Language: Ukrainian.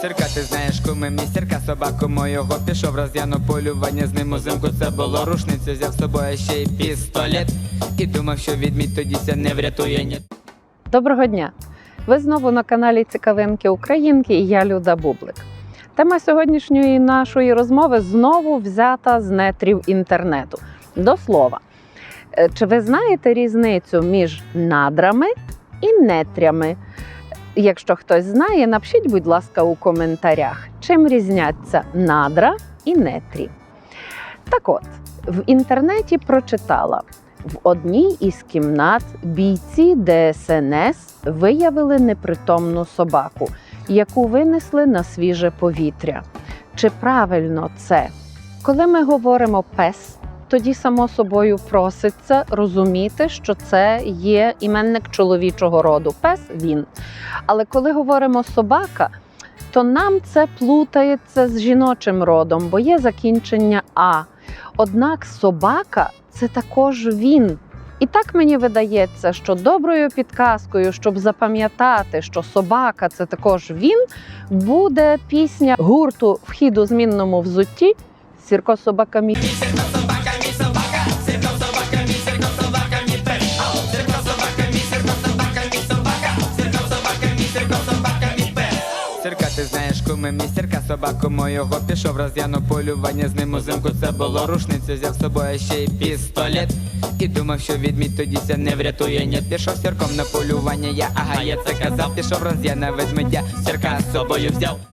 Сірка, ти знаєш, куми мій собаку моєго пішов роз'яно полювання з ним узимку це було рушницю, взяв з собою ще й пістолет І думав, що відмідь тоді ся не врятує, ні Доброго дня! Ви знову на каналі Цікавинки Українки і я Люда Бублик. Тема сьогоднішньої нашої розмови знову взята з нетрів інтернету. До слова, е, чи ви знаєте різницю між надрами і нетрями? Якщо хтось знає, напишіть, будь ласка, у коментарях, чим різняться надра і нетрі. Так от, в інтернеті прочитала. В одній із кімнат бійці ДСНС виявили непритомну собаку, яку винесли на свіже повітря. Чи правильно це? Коли ми говоримо пес, тоді само собою проситься розуміти, що це є іменник чоловічого роду. Пес він. Але коли говоримо собака, то нам це плутається з жіночим родом, бо є закінчення А. Однак собака це також він. І так мені видається, що доброю підказкою, щоб запам'ятати, що собака це також він, буде пісня гурту Вхід у змінному взутті Сірко собака мій. Ти знаєш, куми мій сірка, собаку мою пішов роз'яно полювання з ним узимку це було рушницю, взяв з собою ще й пістолет. І думав, що відмідь тоді ся не врятує, ні Пішов сірком на полювання, я ага, я це казав, пішов роз'яна ведмедя, сірка з собою взяв